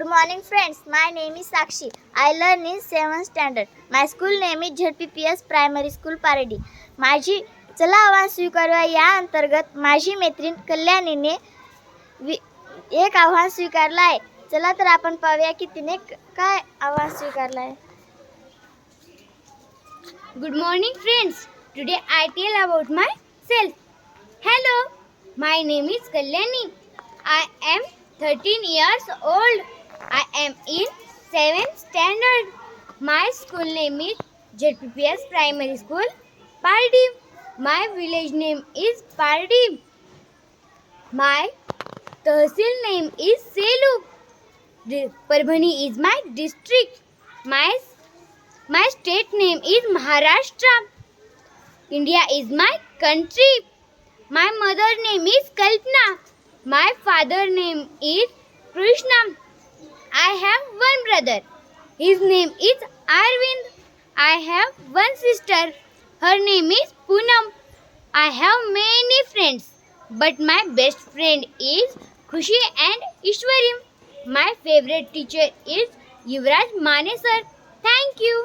Good morning friends my name is Sakshi I learn in seven standard my school name is Z P P S primary school Pardi माझी चला आव्हान स्वीकारूया या अंतर्गत माझी मैत्रीण कल्याणीने एक आव्हान स्वीकारलं आहे चला तर आपण पाहूया की तिने काय आव्हान स्वीकारला आहे good morning friends today I tell about myself hello my name is Kalyani I am thirteen years old I am in 7th standard. My school name is JPPS Primary School, Pardeep. My village name is Pardeep. My tehsil name is Selu. Parvani is my district. My state name is Maharashtra. India is my country. My mother name is Kalpana. My father name is Krishna. I have one brother. His name is Arvind. I have one sister. Her name is Poonam. I have many friends. But my best friend is Khushi and Ishwarim. My favorite teacher is Yuvraj Mane sir. Thank you.